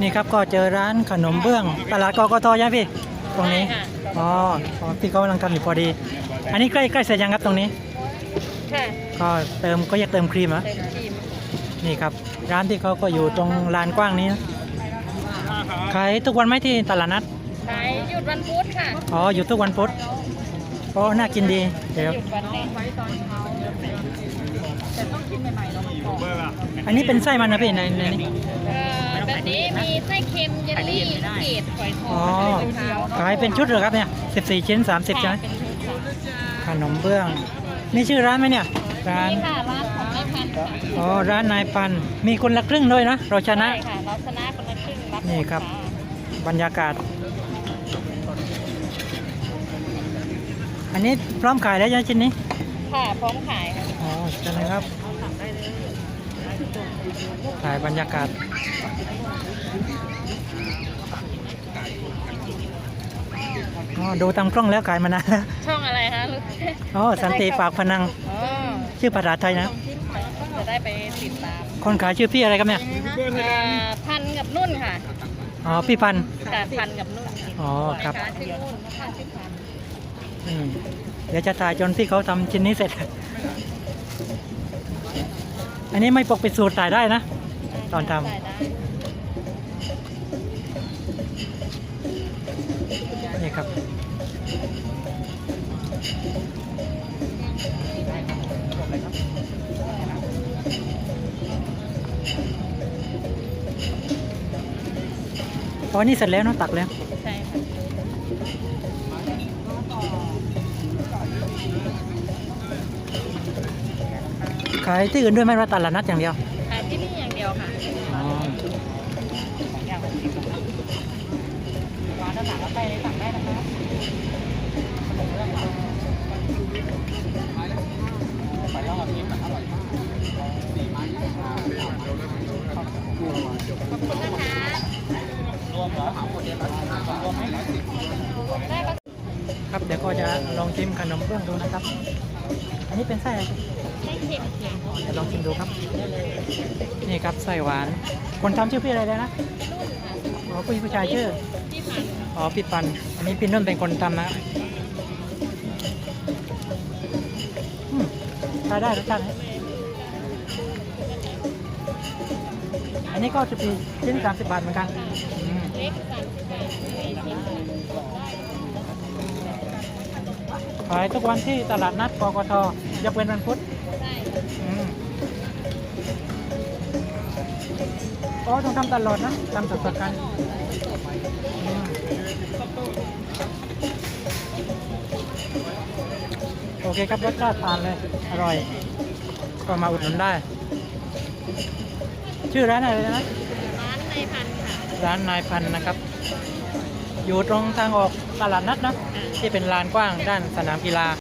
นี่ครับก็เจอร้านขนมเบื้อง ตลาดกกตใช่ไหมพี่ ตรงนี้ใช่ค่ะอ๋ออ๋อพี่เขากำลังทำอยู่พอดี อันนี้ใกล้ใกล้เสร็จยังครับตรงนี้ ค่ะก็เติมก็อยากเติมครีมเหรอ เต็มทีมนี่ครับ ร้านที่เขาก็อยู่ตรงลานกว้างนี้นะขายทุกวันไหมที่ตลาดนัด ขายหยุดวันพุธค่ะอ๋ออยู่ทุกวันพุธอ๋อน่ากินดีเดี๋ยวหยุดวันแรกไว้ตอนเช้าแต่ต้องกินใหม่ๆเนาะมันกรอบอันนี้เป็นไส้มันนะพี่ในในนี้เอ่อ แบบนี้มีไส้เค็มเยลลี่เกล็ดฝอยทออ๋องเป็นเท้าขายเป็นชุดเหรอครับเนี่ย14 ชิ้น 30ใช่ไหมเป็นชุดค่ะขนมเบื้องมีชื่อร้านไหมเนี่ย ร้าน นี่ค่ะร้านของนายพันธุ์ค่ะอ๋อ ร้านนายพันธุ์มีคนละครึ่งด้วยนะ เราชนะใช่ค่ะเราชนะคนละครึ่งรับนี่ครับ บรรยากาศ อันนี้พร้อมขายแล้วใช่ไหมชิ้นนี้ ค่ะพร้อมขายค่ะอ๋อใช่ไหมครับ ถ่ายบรรยากาศอ๋อดูตามกล้องแล้วขายมานานแล้วช่องอะไรคะลูกอ๋อสันติปากพนังอ๋อชื่อภาษาไทยนะ จะได้ไปติดตาม คนขายชื่อพี่อะไรครับเนี่ยอ่าพันกับนุ่นค่ะ อ๋อ พี่พันธุ์ค่ะพันกับนุ่น อ๋อ ครับแม่ชื่อนุ่นพันชื่อพันอืมเดี๋ยวจะถ่ายจนพี่เขาทำชิ้นนี้เสร็จ อันนี้ไม่ปกปิดสูตรถ่ายได้นะ ตอนทำ นี่ครับ อ๋อ นี่เสร็จแล้วเนอะตักแล้ว ขายที่อื่นด้วยไหมว่าตลาดนัดอย่างเดียวขายที่นี่อย่างเดียวค่ะอ๋อร้านด้านหลังก็ไปสั่งได้นะคะครับเดี๋ยวก็จะลองชิมขนมเบื้องดูนะครับ อันนี้เป็นไส้อะไรให้ เดี๋ยวลองชิมดูครับ นี่ครับไส้หวาน คนทำชื่อพี่อะไรเลยนะอ๋อผู้หญิงผู้ชายชื่ออ๋อพี่ปัน อันนี้พี่นุ่นเป็นคนทำนะอืมใช้ได้รสชาตินอันนี้ก็จะปีชิ้นสามสิบบาทเหมือนกันขายทุกวันที่ตลาดนัดกกทยกเว้นวันพุธ อ๋อต้องทำตลอดนะทำสดๆกันอืมโอเคครับรสชาติทานเลย อร่อย ก็มาอุดหนุนได้ ชื่อร้านอะไรนะ ร้านในพันค่ะ ร้านนายพันธุ์นะครับ อยู่ตรงทางออกตลาดนัดนะ ที่เป็นลานกว้างด้านสนามกีฬา